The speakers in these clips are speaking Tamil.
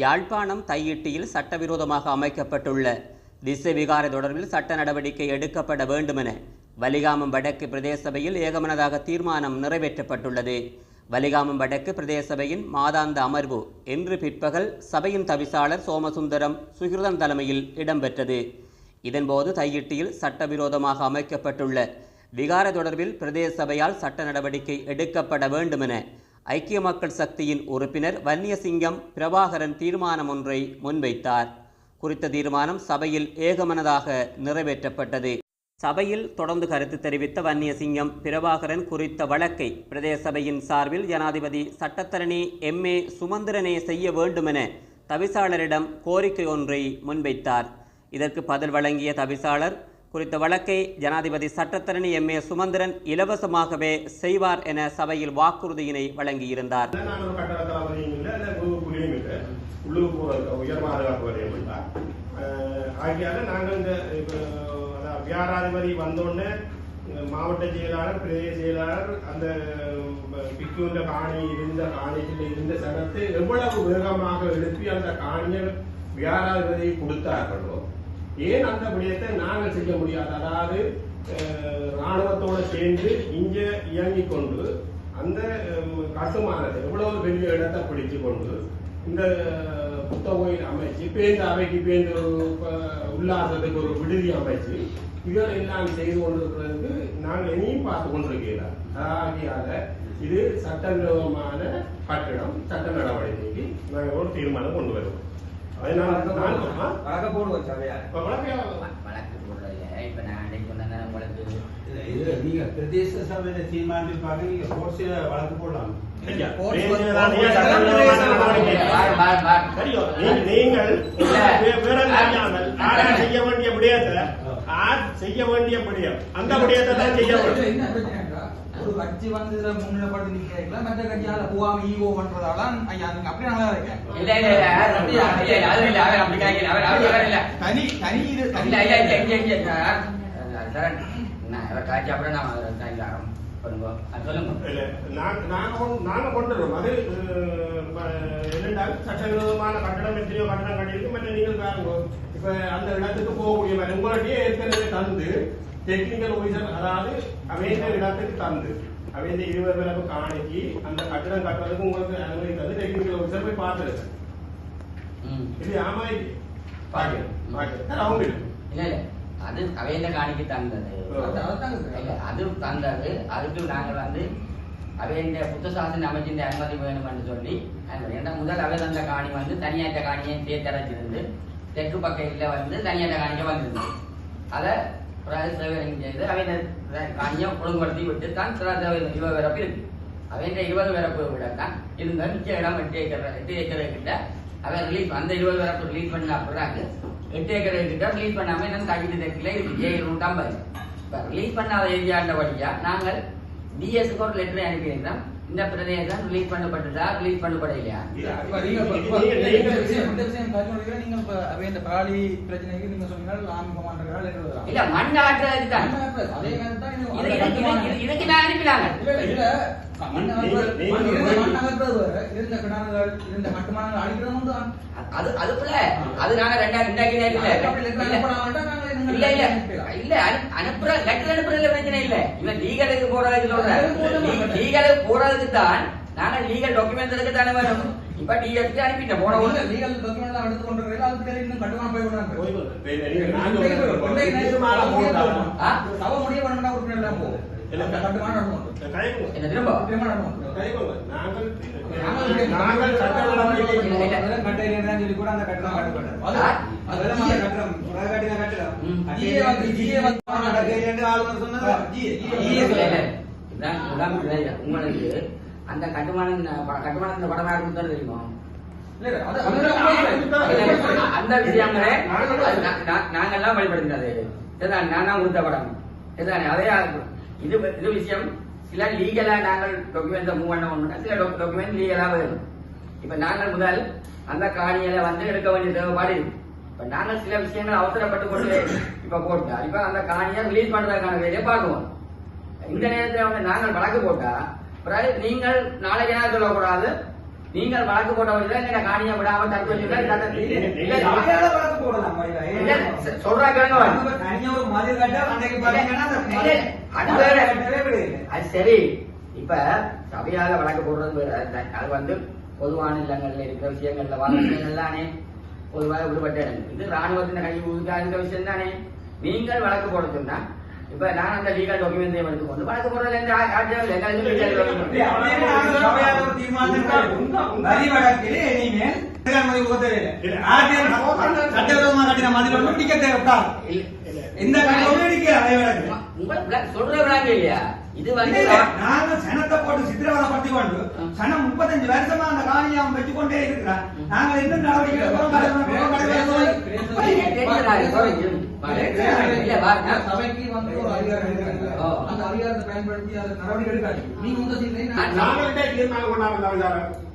யாழ்ப்பாணம் தையிட்டியில் சட்டவிரோதமாக அமைக்கப்பட்டுள்ள திசை விகார தொடர்பில் சட்ட நடவடிக்கை எடுக்கப்பட வேண்டுமென வலிகாமம் வடக்கு பிரதேச சபையில் ஏகமனதாக தீர்மானம் நிறைவேற்றப்பட்டுள்ளது. வலிகாமம் வடக்கு பிரதேச சபையின் மாதாந்த அமர்வு இன்று பிற்பகல் சபையின் தவிசாளர் சோமசுந்தரம் சுகிருதம் தலைமையில் இடம்பெற்றது. இதன்போது தையிட்டியில் சட்டவிரோதமாக அமைக்கப்பட்டுள்ள விகார தொடர்பில் பிரதேச சபையால் சட்ட நடவடிக்கை எடுக்கப்பட வேண்டுமென ஐக்கிய மக்கள் சக்தியின் உறுப்பினர் வன்னியசிங்கம் பிரபாகரன் தீர்மானம் ஒன்றை முன்வைத்தார். குறித்த தீர்மானம் சபையில் ஏகமனதாக நிறைவேற்றப்பட்டது. சபையில் தொடர்ந்து கருத்து தெரிவித்த வன்னியசிங்கம் பிரபாகரன் குறித்த வழக்கை பிரதேச சபையின் சார்பில் ஜனாதிபதி சட்டத்தரணி எம். ஏ. சுமந்திரனே செய்ய வேண்டுமென தவிசாளரிடம் கோரிக்கை ஒன்றை முன்வைத்தார். இதற்கு பதில் வழங்கிய தவிசாளர் குறித்த வழக்கை ஜனாதிபதி சட்டத்தரணி எம். ஏ. சுமந்திரன் இலவசமாகவே செய்வார் என சபையில் வாக்குறுதியினை வழங்கியிருந்தார். வியாராதிபதி வந்தோடனே மாவட்ட செயலாளர் பிரதேச செயலாளர் அந்த பிக்குன்ற காணி இருந்த காணியில் இருந்த சனத்தை எவ்வளவு வேகமாக எழுப்பி அந்த காணியை வியாராதிபதியை கொடுத்தார்களோ ஏன் அந்த விடயத்தை நாங்கள் செய்ய முடியாது? அதாவது ராணுவத்தோடு சேர்ந்து இங்கே இயங்கிக் கொண்டு அந்த கட்டுமானத்தை எவ்வளவு பெரிய இடத்தை பிடிச்சு கொண்டு இந்த புத்த கோயில் அமைச்சு பேருந்து அவைக்கு பேருந்து ஒரு உல்லாசத்துக்கு ஒரு விடுதி அமைச்சு இதெல்லாம் எல்லாம் செய்து கொண்டிருக்கிறது நாங்கள் இனியும் பார்த்து கொண்டிருக்கிறோம் ஆகியால இது சட்டவிரோதமான கட்டிடம் சட்ட நடவடிக்கைக்கு நாங்கள் ஒரு தீர்மானம் கொண்டு வருவோம். வழக்க போடுவோம் சபையா இப்ப வழக்கு போடுறதில்ல இப்ப நான் அன்னைக்கு சொன்னேன் உங்களுக்கு இது நீங்க பிரதேச சபையில தீர்மானிப்பாங்க நீங்க வழக்கு போடலாம்? செய்ய வேண்டிய விடயத்தை செய்ய வேண்டிய விடயம் அந்த விடயத்தை தான் செய்ய வேண்டும். ஒரு கட்சி வந்து இதுல முன்னிலைப்பட்டு நிக்கிறீங்களா மற்ற கட்சியால போகாம ஈகோ பண்றதால ஐயா நீங்க அப்படியே நல்லா இருக்கேன். இல்ல இல்ல இல்ல அப்படி இல்ல அது இல்ல அவர் அப்படி கேட்கல அவர் அவர் அவர் இல்ல தனி தனி இது இல்ல இல்ல இல்ல இங்க இங்க சார் நான் காட்சி அப்புறம் நான் என்னென்றால் சட்டவிரோதமான கட்டடம் எத்தனையோ கட்டடம் கட்டியிருக்கு மற்ற நீங்கள் பாருங்க. இப்ப அந்த இடத்துக்கு போகக்கூடிய உங்களுடைய ஏற்கனவே தந்து டெக்னிக்கல் ஒரிஜன் அதாவது அமைந்த இடத்துக்கு தந்து. அமைந்த இருபது பிறகு காணிக்கு அந்த கட்டடம் கட்டுறதுக்கு உங்களுக்கு அனுமதி தந்து டெக்னிக்கல் ஒரிஜன் போய் பார்த்துருக்கேன் ம். இது ஆமா பாக்க பாக்க அவங்க இல்ல இல்ல. அது அவையில காணிக்கு தந்தது. அது தந்தது. அதுக்கு நாங்கள் வந்து அவைய புத்த சாசன அமைச்சின் அனுமதி வேணும் என்று சொல்லி. ஏன்னா முதல் அவை தந்த காணி வந்து தனியாற்ற காணியை சேர்த்தடைச்சிருந்து தெற்கு பக்கத்தில் வந்து தனியாற்ற காணிக்க வந்திருந்தது. அதை பிறகு சேவரிங் செய்து அவைய காணியை ஒழுங்குபடுத்தி விட்டு தான் இருபது இருக்கு. அவன் இருபது பிறப்பு விட தான் மிச்ச இடம் எட்டு ஏக்கர் எட்டு ஏக்கர் கிட்ட அவன் ரிலீஸ் அந்த இருபது பிறப்பு ரிலீஸ் பண்ண பிறகு எட்டு ஏக்கர் கிட்ட ரிலீஸ் பண்ணாம என்ன தாக்கிட்டு தெற்கில் இருக்கு. ஏழு நூற்றம்பது இப்போ ரிலீஸ் பண்ணாத ஏரியாண்டபடியா நாங்கள் டிஎஸ்க்கு ஒரு லெட்டர் அனுப்பியிருந்தோம். இந்த பிரதேசம் ரிலீஸ் பண்ணப்பட்டதா? ரிலீஸ் பண்ணப்படலையா? இல்ல மண் ஆட்டுறதுக்கு தான் இதுக்கு நான் அனுப்பினாங்க. அது அதுக்குள்ள அது நாங்க ரெண்டா ரெண்டாக்கி அதுக்கு அப்படி letter இல்ல இல்ல. இல்ல அனுப்புற லெட்டர் அனுப்புறதுல இவன் லீகலுக்கு போறதுக்கு அது சொல்றேன். லீகலுக்கு போறதுக்கு தான் நாங்க லீகல் டாக்குமெண்ட் எடுக்க தானே வேணும் இப்ப டிஎஸ்க்கு அனுப்பிட்டேன் போன உள்ள ஒண்ணு document எல்லாம் எடுத்து கொண்டு வரீங்க, அதுக்கு பிறகு இன்னும் கட்டுமானம் போய் கொண்டு போய் நைட்டு தீர்மானம் முடிய வேணும்னா உறுப்பினர் எல்லாம் உங்களுக்கு அந்த கட்டுமானம் கட்டுமானத்துல படமா கொடுத்தது தெரியுமா அந்த விஷயங்களே நாங்கெல்லாம் இதுதான் நான் கொடுத்த படம் அதே. இது இது விஷயம் சில லீகலா நாங்கள் டாக்குமெண்ட் மூவ் பண்ண ஒண்ணுனா சில டாக்குமெண்ட் லீகலா வேணும் இப்ப நாங்கள் முதல் அந்த காணியில வந்து எடுக்க வேண்டிய தேவைப்பாடு இருக்கு இப்ப நாங்கள் சில விஷயங்கள் அவசரப்பட்டு கொண்டு இப்ப போட்டா இப்ப அந்த காணியை ரிலீஸ் பண்றதுக்கான வேலையை பார்க்குவோம் இந்த நேரத்துல வந்து நாங்கள் வழக்கு போட்டா பிறகு நீங்கள் நாளைக்கு என்ன சொல்லக்கூடாது நீங்கள் வழக்கு போட்ட வழியில நீங்க காணியை விடாம சொல்றா கேளுங்க இல்ல, அது சரி. இப்ப சபையாக வழக்கு போடுறது. அது- வந்து பொதுவான இல்லங்கள்ல இருக்கிற விஷயங்கள்ல வாழ விஷயங்கள் தானே. பொதுவாக விடுபட்ட இது ராணுவத்தின் கை இருக்கிற விஷயம் தானே நீங்கள் வழக்கு போட சொன்னா இப்ப நான் அந்த லீகல் டாக்குமெண்ட் எடுத்துக்கொண்டு வழக்கு போடுறதுல இருந்து ஆ- ஆட்சியாளர் இல்ல, எங்களுக்கு அப்படியே நாங்க சபையால ஒரு தீர்மானம் வரி வழக்கிலே இனிமேல் பிரதமர் உத்தரவில்லை. ஆர்டிஎம் சட்டவிரோதமா கட்டின மதில் ஒன்றும் பிடிக்க தேவைப்படாது. எந்த கட்டமும் இடிக்கல, அதே வழக்கு. உங்களுக்கு சொல்ற விடாங்க இல்லையா? இது வந்து இல்ல, நாங்க சனத்தை போட்டு சித்திரவதைப்படுத்தி கொண்டு சனம் முப்பத்தஞ்சு வருஷமா அந்த காணியாம் வச்சு கொண்டே இருக்கிறார் நாங்க என்ன நடவடிக்கை சபைக்கு வந்து ஒரு அதிகாரம் இருக்கிறது. ஓ. அந்த அதிகாரத்தை பயன்படுத்தி அதை நடவடிக்கை எடுக்காது நீங்க உங்க நாங்கள்கிட்ட தீர்மானம்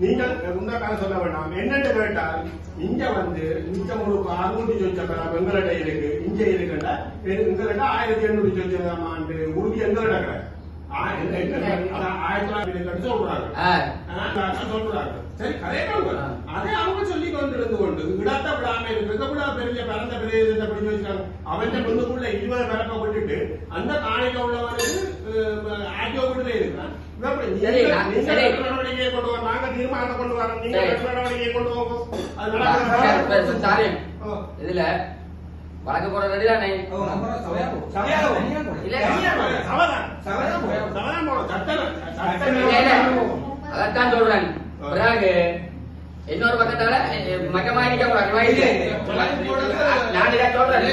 நீங்கள் சொல்ல வேண்டாம். என்னென்று கேட்டால் இங்க வந்து மிச்சம் ஒரு அறுநூத்தி சொச்சம் எங்கள்கிட்ட இருக்கு. இங்க ஆயிரத்தி எண்ணூத்தி சொச்சம் ஆண்டு உறுதி கிடையாது ஆயிரத்தி தொள்ளாயிரத்தி சொல்றாங்க சொல்றாங்க சரி கதைகள் அதே அவங்க சொல்லி கொண்டு இருந்து கொண்டு விடாத்த விடாம இருக்கிறது விட பெரிய பரந்த பிரதேசத்தை பிடிச்சு வச்சுக்காங்க அவன் முன்னுக்குள்ள இருபது பிறக்க விட்டுட்டு அந்த காணிக்க உள்ளவருக்கு ஆக்கியோ விட்டுலே இருக்கிறான். கொண்டு வர நாங்க தீர்மானத்தை கொண்டு வரோம் நீங்க நடவடிக்கையை கொண்டு. ஓ. இதுல வழக்கு போட ரெடி தானே? சபையா சபையா இல்ல, சவதான் சபையா போகும். சவதான் போகணும் சட்டம் இல்ல, இல்ல. சட்டம் அதைத்தான் சொல்றேன். பிறகு இன்னொரு பக்கத்தால மகமா இருக்க கூடாது. நான் இதை சொல்றேன்.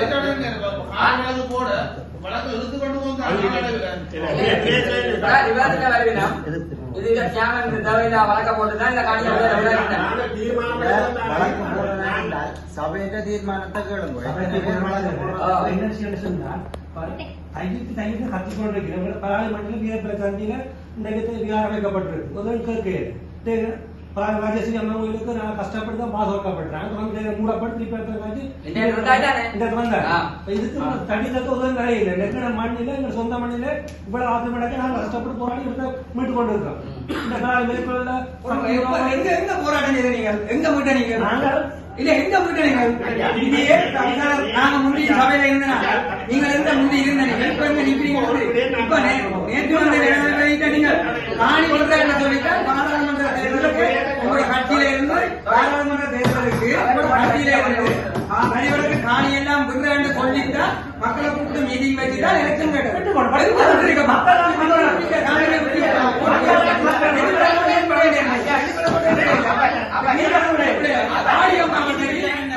அதான் விவாதத்துல வருவீனா இது இந்த கேமன் இந்த தேவையில்லா. வழக்க போட்டுதான் இந்த காணியை சபையிட்ட தீர்மானத்தை கேளுங்க. பாராளுமன்றத்தில் இந்த இடத்துல விகாரம் வைக்கப்பட்டிருக்கு. முதல் கேட்கு நான் கஷ்டப்பட்டு தான் பாஸ் வைக்கப்பட்டேன் வந்து மூடப்பட்டு இந்த ஆ. இதுக்கு தனித்தக்க உதவி நிறைய இல்லை. மண்ணில எங்க சொந்த மண்ணில இவ்வளவு ஆத்து மடக்கு நாங்க கஷ்டப்பட்டு போராடி மீட்டு கொண்டு இருக்கோம் இந்த கால எங்க போராட்டம் நீங்க எங்க நீங்க? நாங்கள் இல்ல போயிட்ட நீங்க? இங்கேயே அதிகாரம் நாங்க முந்தி சபையில இருந்தனா? நீங்க இருந்த நீங்க இப்ப எங்க நிக்கிறீங்க வந்து? இப்ப நேற்று வந்து நீங்க காணி கொடுத்தா சொல்லிட்டா பாராளுமன்ற தேர்தலுக்கு உங்களுடைய கட்சியில இருந்து பாராளுமன்ற தேர்தலுக்கு கட்சியில இருந்து தலைவருக்கு காணி எல்லாம் விடுறான்னு சொல்லிட்டா மக்களை கூப்பிட்டு மீட்டிங் வச்சுட்டா எலெக்ஷன் கேட்டு மக்கள் காணியை அடுத்த அஞ்சு வருஷத்தால வர ஜனாதிபதி வந்து அவருக்கு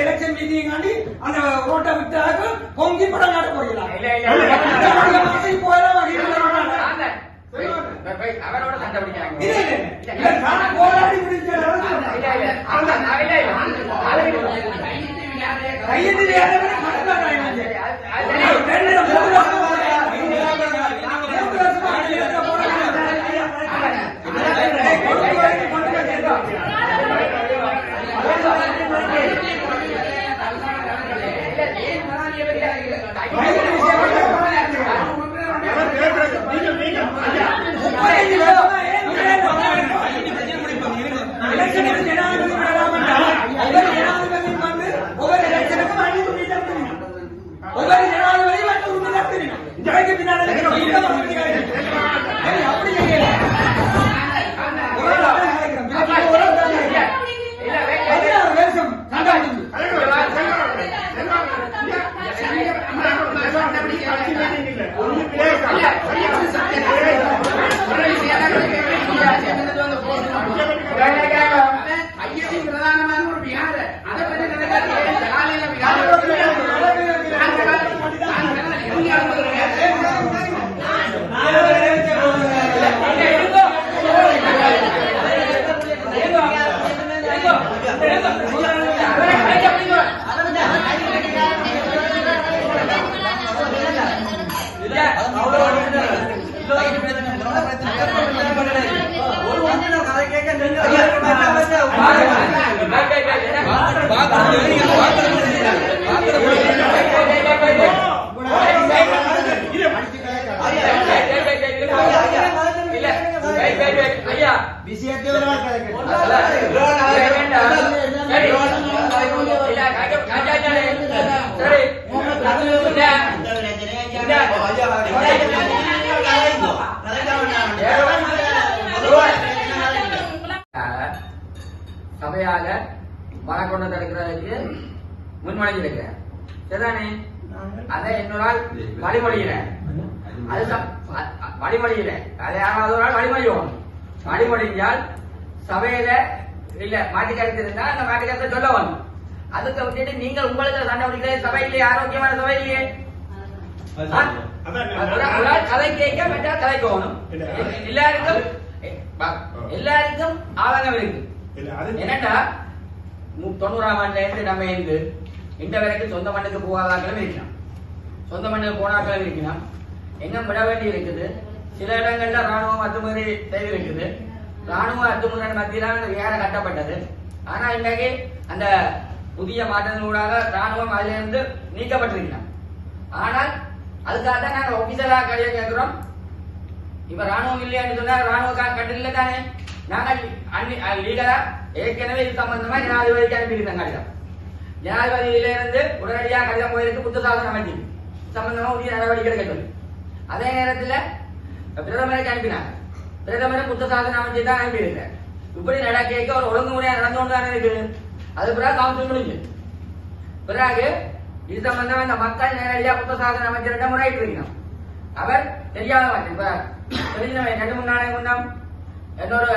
எலெக்ஷன் மீட்டிங் அந்த ஓட்டை விட்டாக பொங்கி படம் காட்ட போகிறார் இல்ல, இல்ல, இல்ல. போயிடலாம் ஆந்த. போய், போய், அவரோட சண்டை பிடிக்கிறாங்க. இல்ல, இல்ல. இல்ல, சரிதானே? அதை இன்னொரு அது அதை யாராவது ஒரு ஆள் வழிமொழிவோம் வழிமொழிஞ்சால் சபையில இல்ல மாட்டு கருத்து இருந்தா அந்த மாட்டு கருத்தை சொல்ல வேணும் அதுக்கு விட்டுட்டு நீங்கள் உங்களுக்கு சண்டை பிடிக்கிற சபையிலேயே ஆரோக்கியமான சபை இல்லையே ஆ? அதான் ஒரு ஆள் ஒரு ஆள் கதை கேட்க மற்றால் கதை போகணும் இல்ல. எல்லாருக்கும் எல்லாருக்கும் ஆதங்கம் இருக்கு என்னட்டா மு- தொண்ணூறாம் ஆண்டுல இருந்து நம்ம இருந்து இந்த வரைக்கும் சொந்த மண்ணுக்கு போகாதாக்களும் இருக்கலாம். சொந்த மண்ணுக்கு போனாக்களும் இருக்கலாம். எங்க விட வேண்டி இருக்குது. சில இடங்கள்ல ராணுவம் அத்துமுறை செய்து இருக்குது. ராணுவ அத்துமுறை மத்தியில அந்த விகாரம் கட்டப்பட்டது. ஆனா இன்றைக்கு அந்த புதிய மாற்றங்களூடாக ராணுவம் அதிலிருந்து நீக்கப்பட்டிருக்கலாம். ஆனால் அதுக்காக தான் நாங்கள் ஒபிசலா கடைய கேட்கிறோம் இப்ப ராணுவம் இல்லையான்னு சொன்னா ராணுவ கட்டில தானே நாங்கள் லீகலா ஏற்கனவே இது சம்பந்தமா ஜனாதிபதிக்கு அனுப்பியிருந்தேன் கடிதம். ஜனாதிபதியில இருந்து உடனடியாக கடிதம் போயிருக்கு புத்த சாசன அமைச்சு சம்பந்தமா உரிய நடவடிக்கை எடுக்க அதே நேரத்துல பிரதமருக்கு அனுப்பினார் பிரதமர் புத்த சாசன அமைச்சு தான் அனுப்பியிருக்கார் இப்படி நடக்க ஒரு ஒழுங்குமுறையா நடந்து கொண்டு தானே இருக்குது அது பிறகு கவுன்சில் முடிஞ்சு பிறகு இது சம்பந்தமா இந்த மக்கள் நேரடியா புத்த சாசன அமைச்சரிடம் முறையிட்டு இருக்கணும் அவர் தெரியாத மாட்டேன் தெரிஞ்சவன் ரெண்டு மூணு நாளைக்கு முன்னம் இன்னொரு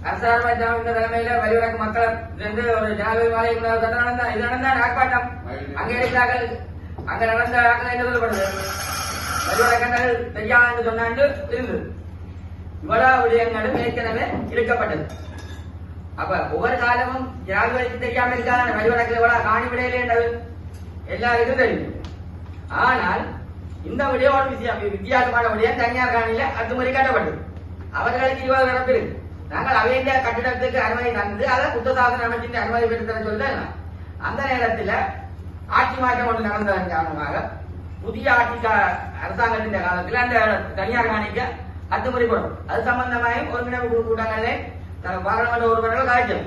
அரசார்ப ஜனாதிபதி தலைமையில வலியுறக்கு மக்கள் இருந்து ஒரு ஜனாதிபதி மாலை நடந்தா இது நடந்தா ஆர்ப்பாட்டம் அங்கே இருக்கிறார்கள் அங்க நடந்த ஆக்கள் என்ன சொல்லப்படுது வலியுறக்கங்கள் தெரியாதுன்னு சொன்னாண்டு இருந்தது இவ்வளவு விடயங்களும் ஏற்கனவே இழுக்கப்பட்டது அப்ப ஒவ்வொரு காலமும் ஜனாதிபதிக்கு தெரியாம இருக்காங்க வழிவடக்கில் இவ்வளவு காணி விடையிலே விடையிலேன்றது எல்லாருக்கும் தெரியும் ஆனால் இந்த விடயம் ஒரு வித்தியாசமான விடயம் தனியார் காணியில அது அத்துமுறை காட்டப்பட்டது அவர்களுக்கு இருபது நடப்பு இருக்கு நாங்கள் அவைய கட்டிடத்துக்கு அனுமதி தந்து அதை புத்த சாசன அமைச்சின் அனுமதி பெற்று சொல்ல அந்த நேரத்தில் ஆட்சி மாற்றம் ஒன்று நடந்ததன் காரணமாக புதிய ஆட்சி அரசாங்கத்தின் காலத்தில் அந்த தனியார் காணிக்க அத்துமுறை போடும் அது சம்பந்தமாக ஒருங்கிணைப்பு குழு கூட்டங்களே பாராளுமன்ற உறுப்பினர்கள் காய்ச்சல்.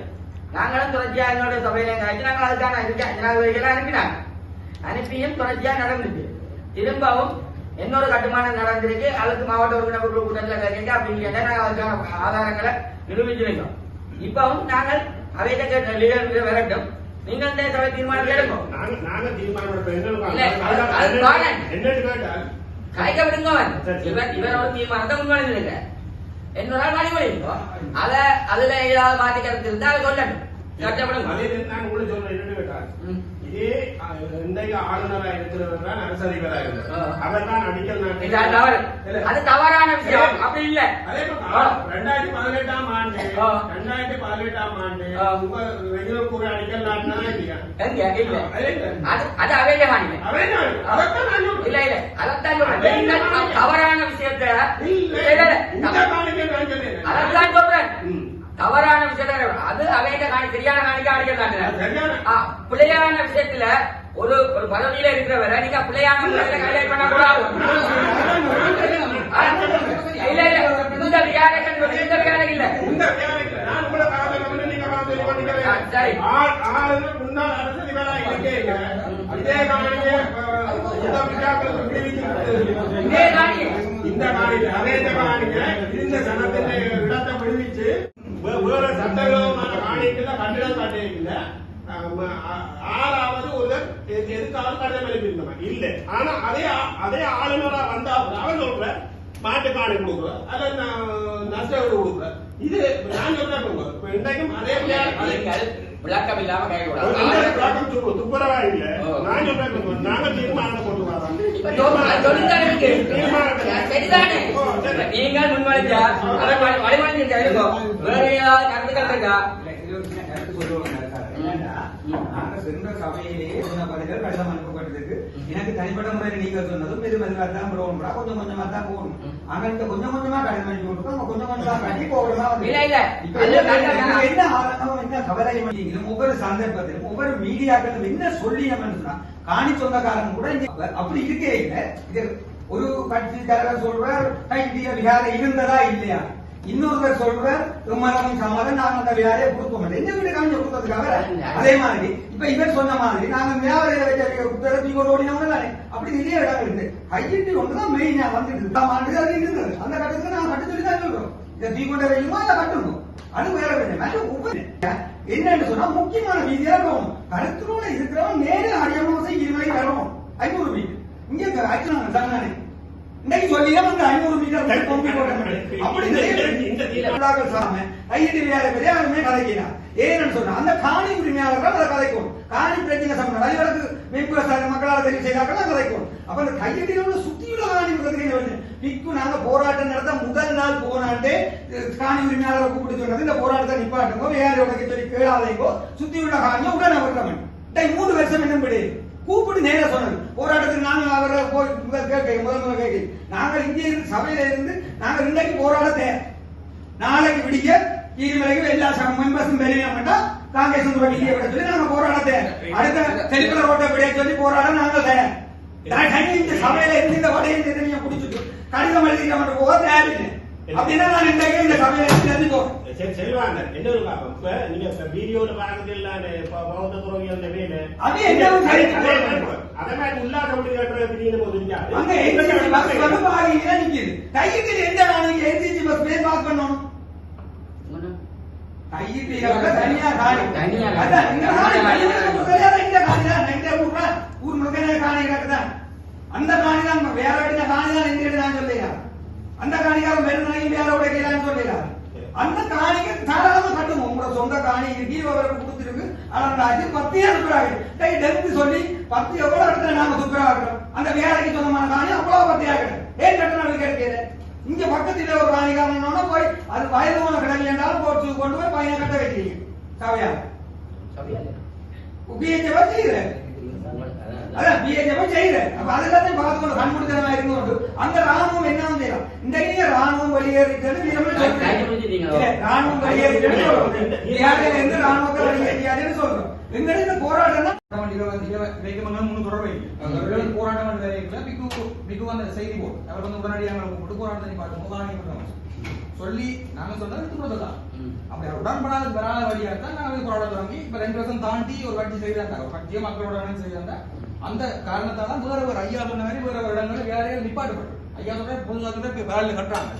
நாங்களும் தொடர்ச்சியா எங்களுடைய சபையில காய்ச்சி நாங்கள் அதுக்கான இதுக்கு ஜனாதிபதிகளை அனுப்பினாங்க. அனுப்பியும் தொடர்ச்சியா நடந்துச்சு. திரும்பவும் இன்னொரு கட்டுமானம் நடந்திருக்கு. அதுக்கு மாவட்ட உறுப்பினர் குழு கூட்டத்தில் கேட்க அப்படின்னு கேட்டா நாங்கள் அதுக்கான ஆதாரங்களை நிரூபிச்சிருக்கோம். இப்பவும் நாங்கள் கேட்ட லீடர் வரட்டும். நீங்கள் இந்த சபை தீர்மானம் எடுக்கும் நாங்க தீர்மானம் எடுப்போம். கேட்டால் கலைக்க விடுங்க. இவர் இவர் ஒரு தீர்மானத்தை முன்மொழிஞ்சிருக்க இன்னொரு ஆள் வழிமொழி இருக்கும் அத அதுல ஏதாவது மாற்றி கருத்து இருந்தா அதை கட்டப்படுங்க அஹ், இன்றைக்கு ஆளுநரா இருக்கிறவர் தான் அரசு அதிபரா இருந்தார். அவர் தான் அடிக்கல் இது அது தவறான விஷயம். அப்படி இல்ல. அதே. ரெண்டாயிரத்தி பதினெட்டாம் ஆண்டு. ரெண்டாயிரத்தி பதினெட்டாம் ஆண்டு ரெகுலர் அடிக்கல் நாட்டினா அதே அவையில வாங்க. இல்ல இல்ல. தவறான விஷயத்தை? சொல்றேன். தவறான விஷயத்தை அது அவையில காணி சரியான காணிக்க சரியான ஆ, பிள்ளையான விஷயத்துல ஒரு ஒரு பதவியில இருக்கிறவரை நீங்க பிள்ளையான முறையில கல்யாணம் பண்ணக்கூடாது. இல்ல இல்ல. இந்த இல்ல. பண்ணிக்கிறேன். சரி. முன்னாள் அரசு. இதே இந்த அதே காணிக்கை, இந்த சனத்தின் இடத்தை விடுவிச்சு, வேற சட்டவிரோதமான காணிக்கையில கட்டிடம் ஆ- ஆறாவது ஒருவர் எதுக்காவது கடிதம் எழுப்பியிருந்தவன். இல்ல ஆனா அதே அதே ஆளுநரா வந்தா அவன் சொல்ற மாட்டு காணி கொடுக்குற அல்ல நஷ்ட கொடுக்குற இது நான் சொல்றேன் இன்றைக்கும் அதே அதே விளக்கம் இல்லாம நல்ல விளக்கம் துப்புரவா இல்ல. நான் சொல்றேன். நாங்க தீர்மானம் நீங்கள் முன்மொழிஞ்சா அதை இருக்கும் வேற ஏதாவது கருத்துக்கள் இருக்கா சபையிலேயே சொன்ன கடிதம் அனுப்பப்பட்டிருக்கு எனக்கு தனிப்பட்ட முறையில் நீங்க சொன்னதும் மெது மெதுவா தான் போகணும்டா கொஞ்சம் கொஞ்சமா தான் போகணும் ஆனா இந்த கொஞ்சம் கொஞ்சமா கடிதம் அனுப்பி கொடுக்கணும் கொஞ்சம் கொஞ்சமா கட்டி போகணும் என்ன கண்டிப்பா. என்ன கவலை ஒவ்வொரு சந்தர்ப்பத்திலும் ஒவ்வொரு மீடியாக்களும் என்ன சொல்லி நம்ம சொன்னா காணி சொந்தக்காரன் கூட அப்படி இருக்கே இல்ல. இது ஒரு கட்சி தலைவர் சொல்றார் கைதிய விகாரை இருந்ததா இல்லையா? இன்னொருவர் சொல்றார் விமலம் சம்மதம் நாங்க அந்த விகாரையை கொடுப்போம் எந்த வீடு காமிச்சு கொடுத்ததுக்காக அதே மாதிரி இப்ப இவர் சொன்ன மாதிரி நாங்க வியாபாரியில வச்ச புத்தகத்தை கொண்டு ஓடினவங்க தானே? அப்படி நிறைய இடம் இருக்கு. கையிட்டு ஒன்றுதான் மெயினா வந்துட்டு இருக்காம ஆண்டு அது இருந்தது. அந்த கட்டத்துக்கு நாங்க கட்ட சொல்லி தான் சொல்றோம் இதை தீ கொண்ட வைக்குமோ அதை கட்டணும் அது உயர வேண்டும் அது என்னன்னு சொன்னா முக்கியமான வீதியா இருக்கும். கருத்துருல இருக்கிறவன் நேரில் அரியமாசை இருவரை வரணும் ஐநூறு மீட்டர். இங்க ஆக்சுவலாங்க தானே இன்னைக்கு சொல்லியே வந்து ஐநூறு மீட்டர் தடுப்பு அப்படி இந்த ஐடி வேலை பெரிய அவருமே ஏன்னு சொன்னா அந்த காணி உரிமையாளர்கள் அதை கதைக்கும். காணி பிரச்சனை சம்பந்தம். வழிவடக்கு மேம்பு மக்களால் தெரிவு செய்தார்கள் அதை கதைக்கும். அப்ப அந்த கையடியில் உள்ள சுத்தியுள்ள காணி பிரச்சனை பிக்கு நாங்க போராட்டம் நடத்த முதல் நாள் போனாட்டே காணி உரிமையாளரை கூப்பிட்டு சொன்னது இந்த போராட்டத்தை நிப்பாட்டுங்கோ வேற உடக்க சொல்லி கேளாதீங்கோ சுத்தியுள்ள காணியை உடனே விடுறவன் மூணு வருஷம் என்ன பிடி கூப்பிட்டு நேரா சொன்னது. போராட்டத்துக்கு நாங்கள் அவரை போய் முதல் கேட்க முதல் முதல் கேட்க. நாங்கள் இங்கே இருந்து சபையில இருந்து நாங்கள் இன்றைக்கு போராட தேவை நாளைக்கு விடிய இது வரைக்கும் எல்லா மெம்பர்ஸும் வெளியே மட்டும் காங்கிரஸ் விட சொல்லி நாங்க போராடத்தை அடுத்த தெளிவுல ஓட்ட விடைய சொல்லி போராட நாங்கள் தயார். இந்த சபையில இருந்து இந்த வடையை நீங்க குடிச்சுட்டு கடிதம் எழுதிக்க மட்டும் போக தயாரில்லை அப்படின்னா நான் இன்றைக்கு இந்த சபையில இருந்து தெரிஞ்சுக்கோ சரி செல்வாங்க என்ன ஒரு இப்ப நீங்க வீடியோல பாக்குறது இல்லாத பௌத்த துறவிகள் வேலை அது என்ன அதே மாதிரி உள்ளாத விட்டு கட்டுற போது இருக்காங்க எந்த வேலைக்கு பண்ணணும். தனியா காணி தனியா காணி. அதான் இந்த காணி கையிட்டு முதல்ல இந்த காணி தான்? இந்த ஊர்ல ஊர் முழுக்க காணி கிடக்குதான் அந்த காணி தான் வேற காணி தான் சொல்லுகிறார் அந்த காணிக்காரன் வெறும் வேற சொல்லுகிறார் அந்த காணிக்கு தாராளமா கட்டுவோம். உங்களோட சொந்த காணி இருக்கு அவருக்கு கொடுத்துருக்கு. அளந்தாச்சு கை டெப்த் சொல்லி பத்து எவ்வளவு இடத்துல நாம துப்புராகிறோம் அந்த வேலைக்கு சொந்தமான காணி அவ்வளவு பத்தியாகிறோம் ஏன் கட்டணம் கிடைக்கிறது இங்க பக்கத்துல ஒரு காணி காரணம்னா போய் அது வயது போன கிடங்கு என்றாலும் போட்டு கொண்டு போய் பையனை கட்ட வைக்கிறீங்க. சவையா? பிஹெச் செய்யுறேன். அதான் பிஏ அது எல்லாத்தையும் பார்த்துக்கணும் கண் கொடுக்கிறதா அந்த ராணுவம் என்ன வந்து இந்த ராணுவம் வெளியேறிட்டது வீரமே சொல்றேன் ராணுவம் சொல்றோம் எந்த ராணுவத்தை வெளியேறியாதுன்னு சொல்றோம் எங்களுக்கு போராட்டம்னா போராட்டம் செய்தி போர்டு அவர் வந்து உடனடியாக கூப்பிட்டு போராட்டத்தை பார்த்தோம் சொல்லி நாங்க சொன்னது துப்புரவு தான் அப்படி உடன்படாத வராத வழியா தான் நாங்க போராட்டம் தொடங்கி இப்ப ரெண்டு வருஷம் தாண்டி ஒரு வாட்டி செய்தாங்க ஒரு பட்டியம் மக்களோட செய்தாங்க அந்த காரணத்தால வேற ஒரு ஐயா பண்ண மாதிரி வேற ஒரு இடங்கள் வேலைகள் நிப்பாட்டப்படும் ஐயா சொல்ற புதுசா சொல்ற வேலை கட்டுறாங்க.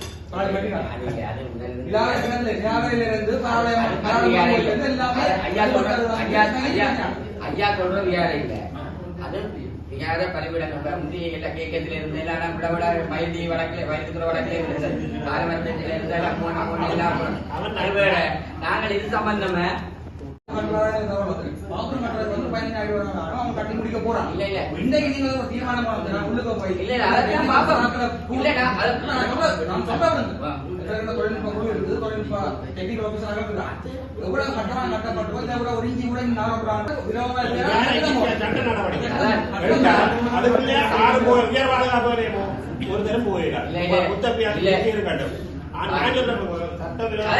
இல்ல. அது விகார பலிவிடங்கள் முந்தைய எல்லா கேக்கத்தில் இருந்தாலும் விட விட வயது வழக்கில் வயதுக்குற வழக்கில் இருந்தது. பாரம்பரியத்தில் இருந்தாலும் போன நாங்கள் இது சம்பந்தமா பதினேழு அவன் கட்டி முடிக்க போறான். இல்ல இல்ல. இன்றைக்கு நீங்க ஒரு தீர்மானம் பண்ணுங்க நான் உள்ளுக்கு போய் இல்ல இல்ல அதெல்லாம் பாப்போம் இல்ல நான் சொல்றேன் தொழில்நுட்ப குழு இருக்குது தொழில்நுட்ப டெக்னிக்கல் ஆபீசராக இருக்கிறான் எவ்வளவு கட்டணம் கட்டப்பட்டோ இல்ல எவ்வளவு ஒரு இஞ்சி கூட ஒரு தரம் போயிடாது சட்டவிரோத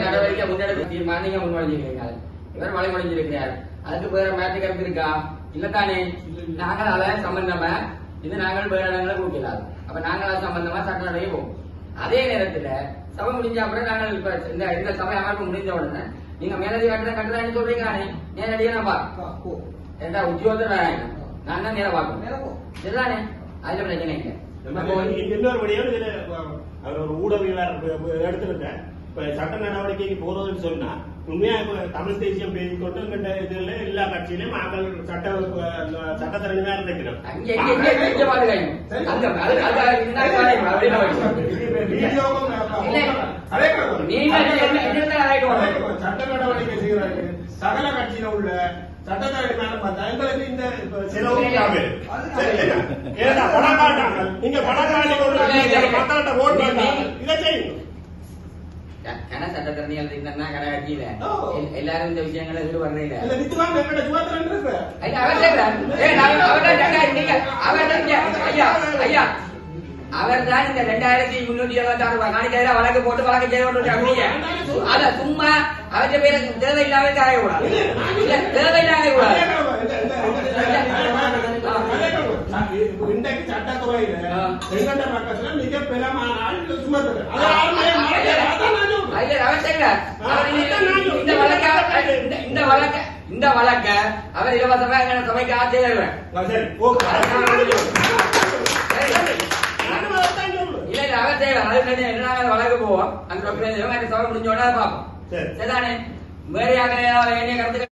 நடவடிக்கை முன்னெடுக்க தீர்மானம். நீங்க இவர் மலை முடிஞ்சிருக்கிறார் அதுக்கு வேற மாற்று கருத்து இருக்கா? இல்லத்தானே? நாங்கள் அதை சம்பந்தமா இது நாங்கள் வேற இடங்களை கொடுக்கலாம் அப்ப நாங்கள் அது சம்பந்தமா சட்ட நடவடிக்கை போவோம். அதே நேரத்துல சபை முடிஞ்ச அப்புறம் நாங்கள் இப்ப இந்த இந்த சபை அமைப்பு முடிஞ்ச உடனே நீங்க மேலதி கட்டுற கட்டுறான்னு சொல்றீங்க நானே நேரடியா நான் பாக்க ஏண்டா உத்தியோகத்தர் நான் தான் நேரம் பார்க்கணும் நேரா போ. இதுதானே அதுல பிரச்சனை இல்லை. இன்னொரு வழியோடு அவர் ஒரு ஊடகவியலாளர் எடுத்துக்கிட்டேன் இப்போ சட்ட நடவடிக்கைக்கு போறதுன்னு சொன்னா உண்மையா இப்போ தமிழ் தேசியம் பேசிக்கொண்டு எங்கிட்ட இதுல எல்லா கட்சியிலும் நாங்கள் சட்ட சட்டத்திறன் தான் இருந்துக்கிறோம் சட்ட நடவடிக்கை செய்கிறார்கள் சகல கட்சியில உள்ள சட்டத்தரணிகளுக்கு இந்த செலவு பணம் காட்டாங்க நீங்க பணம் காட்டி கொண்டு மக்கள்கிட்ட ஓட்டு இதை செய்யுங்க. கன சட்டத்தரணியால் இருந்தா கன கட்சியில எல்லாரும் இந்த விஷயங்களை எதிர் வர்றீங்க அவர் தான் இந்த ரெண்டாயிரத்தி முன்னூத்தி எழுபத்தி ஆறு ரூபாய் நாளைக்கு எதிராக வழக்கு போட்டு வழக்கு செய்ய அத சும்மா அவற்ற பேர தேவை இல்லாம காய கூடாது தேவை இல்லாம கூடாது இன்றைக்கு சட்டத்துறையில மிக பெருமான சுமத்து இந்த- வழக்க இந்த- இந்த வழக்க இந்த வழக்க அவர் இலவசமா எங்க சபைக்கு சொல்றேன். இல்ல இல்ல அவர் செய்யல அது என்ன வழக்கு போவோம்? அந்த சபை முடிஞ்ச உடனே பார்ப்போம். சரி. சரிதானே? வேற யாரும் ஏதாவது வேண்டிய கருத்து